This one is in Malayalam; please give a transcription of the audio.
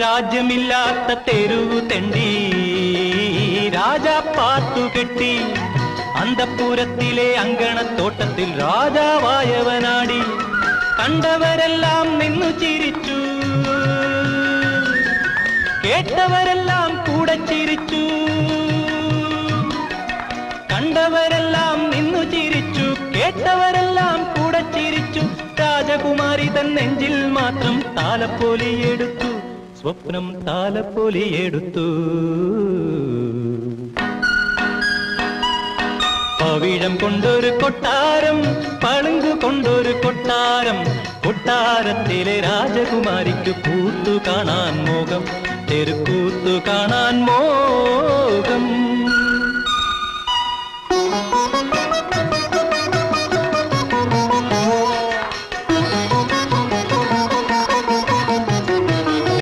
രാജ്യമില്ലാത്ത തെരുവു തെണ്ടി രാജാ പാത്തു കെട്ടി അന്തപ്പൂരത്തിലെ അങ്കണത്തോട്ടത്തിൽ രാജാവായവനാടി. കണ്ടവരെല്ലാം നിന്നു ചിരിച്ചു. കേട്ടവരെല്ലാം കൂടെ ചിരിച്ചു. കണ്ടവരെല്ലാം നിന്നു ചിരിച്ചു. കേട്ടവരെല്ലാം കൂടെ ചിരിച്ചു. രാജകുമാരി തൻ നെഞ്ചിൽ മാത്രം താലപ്പൊലിയെടുത്തു സ്വപ്നം താലപ്പൊലിയെടുത്തു പവിഴം കൊണ്ടൊരു കൊട്ടാരം പളുങ്കു കൊണ്ടൊരു കൊട്ടാരം കൊട്ടാരത്തിലെ രാജകുമാരിക്ക് പൂത്തു കാണാൻ മോഹം തെരുക്കൂത്തു കാണാൻ മോഹം.